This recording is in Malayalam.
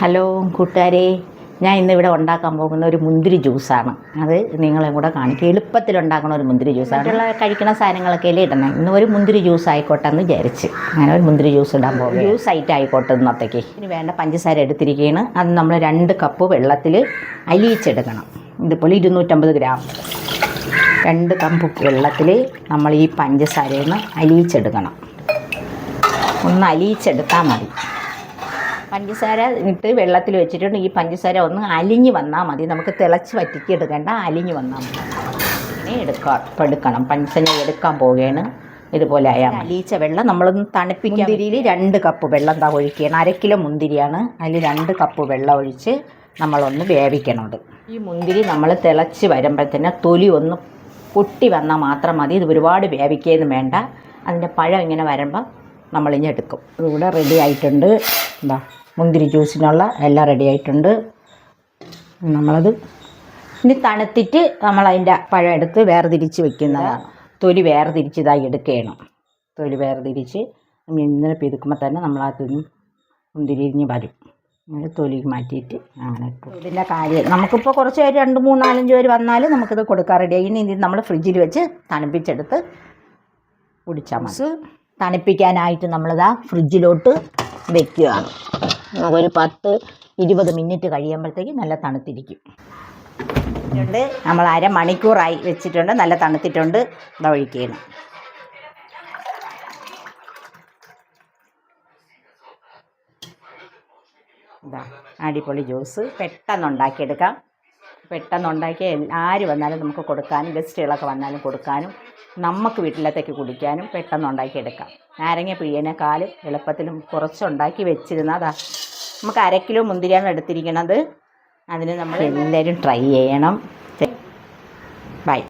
ഹലോ കൂട്ടുകാരെ ഞാൻ ഇന്ന് ഇവിടെ ഉണ്ടാക്കാൻ പോകുന്ന ഒരു മുന്തിരി ജ്യൂസാണ്. അത് നിങ്ങളെ കൂടെ കാണിക്കും. എളുപ്പത്തിൽ ഉണ്ടാക്കുന്ന ഒരു മുന്തിരി ജ്യൂസാണ്. മറ്റുള്ള കഴിക്കുന്ന സാധനങ്ങളൊക്കെ അല്ലേ ഇടണം ഇന്ന് ഒരു മുന്തിരി ജ്യൂസ് ആയിക്കോട്ടെ എന്ന് വിചാരിച്ച്. അങ്ങനെ ഒരു മുന്തിരി ജ്യൂസ് ഇടാൻ പോകും ജ്യൂസ് ആയിട്ട് ആയിക്കോട്ടെ ഇന്നത്തേക്ക്. ഇതിന് വേണ്ട പഞ്ചസാര എടുത്തിരിക്കുകയാണ്. അത് നമ്മൾ രണ്ട് കപ്പ് വെള്ളത്തിൽ അലിയിച്ചെടുക്കണം ഇതുപോലെ ഇരുന്നൂറ്റമ്പത് ഗ്രാം. രണ്ട് കപ്പ് വെള്ളത്തിൽ നമ്മൾ ഈ പഞ്ചസാരയിൽ നിന്ന് അലിയിച്ചെടുക്കണം ഒന്ന് അലിയിച്ചെടുത്താൽ മതി. പഞ്ചസാര ഇട്ട് വെള്ളത്തിൽ വെച്ചിട്ടുണ്ട്. ഈ പഞ്ചസാര ഒന്ന് അലിഞ്ഞ് വന്നാൽ മതി. നമുക്ക് തിളച്ച് വറ്റിക്ക് എടുക്കേണ്ട. അലിഞ്ഞ് വന്നാൽ മതി. ഇനി എടുക്കാം ഇപ്പം എടുക്കണം. പഞ്ചസാര എടുക്കാൻ പോവുകയാണ്. ഇതുപോലെ ആയാൽ. അലിയിച്ച വെള്ളം നമ്മളൊന്ന് തണുപ്പിക്കാൻ മുന്തിരിയിൽ രണ്ട് കപ്പ് വെള്ളം എന്താ ഒഴിക്കുകയാണ്. അര കിലോ മുന്തിരിയാണ്. അതിൽ രണ്ട് കപ്പ് വെള്ളം ഒഴിച്ച് നമ്മളൊന്ന് വേവിക്കണത് ഈ മുന്തിരി നമ്മൾ തിളച്ച് വരുമ്പോഴത്തേന് തൊലി ഒന്ന് പൊട്ടി വന്നാൽ മാത്രം മതി. ഇത് ഒരുപാട് വേവിക്കുകയൊന്നും വേണ്ട. അതിന്റെ പഴം ഇങ്ങനെ വരുമ്പോൾ നമ്മളിഞ്ഞെടുക്കും ഇതിവിടെ റെഡി ആയിട്ടുണ്ട്. എന്താ മുന്തിരി ജ്യൂസിനുള്ള എല്ലാം റെഡി ആയിട്ടുണ്ട്. നമ്മളത് ഇനി തണുത്തിട്ട് നമ്മളതിന്റെ പഴം എടുത്ത് വേർതിരിച്ച് വെക്കുന്നതാണ്. തൊലി വേർതിരിച്ച് ഇതായി എടുക്കണം തൊലി വേർതിരിച്ച് ഇന്നലെ പിതുക്കുമ്പോൾ തന്നെ നമ്മൾ നിന്ന് മുന്തിരിഞ്ഞ് വരും. അങ്ങനെ തൊലി മാറ്റിയിട്ട് അങ്ങനെ ഇട്ടു ഇതിന്റെ കാര്യം നമുക്കിപ്പോൾ കുറച്ച് പേര് രണ്ട് മൂന്ന് നാലഞ്ച് പേര് വന്നാൽ നമുക്കിത് കൊടുക്കാൻ റെഡിയായി ഇനി ഇത് നമ്മൾ ഫ്രിഡ്ജിൽ വെച്ച് തണുപ്പിച്ചെടുത്ത് കുടിച്ചാൽ മതി. തണുപ്പിക്കാനായിട്ട് നമ്മളിതാ ഫ്രിഡ്ജിലോട്ട് വെക്കുകയാണ്. ഒരു പത്ത് ഇരുപത് മിനിറ്റ് കഴിയുമ്പോഴത്തേക്ക് നല്ല തണുത്തിരിക്കും. ഉണ്ട് നമ്മൾ അര മണിക്കൂറായി വെച്ചിട്ടുണ്ട്. നല്ല തണുത്തിട്ടുണ്ട്. ഇതാ ഒഴിക്കുകയാണ്. അടിപൊളി ജ്യൂസ്. പെട്ടെന്ന് ഉണ്ടാക്കിയെടുക്കാം. പെട്ടെന്ന് ഉണ്ടാക്കി ആര് വന്നാലും നമുക്ക് കൊടുക്കാനും ഗസ്റ്റുകളൊക്കെ വന്നാലും കൊടുക്കാനും നമുക്ക് വീട്ടിലത്തേക്ക് കുടിക്കാനും പെട്ടെന്ന് ഉണ്ടാക്കിയെടുക്കാം നാരങ്ങ പിഴിയനേക്കാൾ എളുപ്പത്തിലും കുറച്ചുണ്ടാക്കി വെച്ചിരുന്നതാ നമുക്ക് അര കിലോ മുന്തിരിയാണ് എടുത്തിരിക്കുന്നത് അതിന് നമ്മൾ എല്ലാവരും ട്രൈ ചെയ്യണം. ബൈ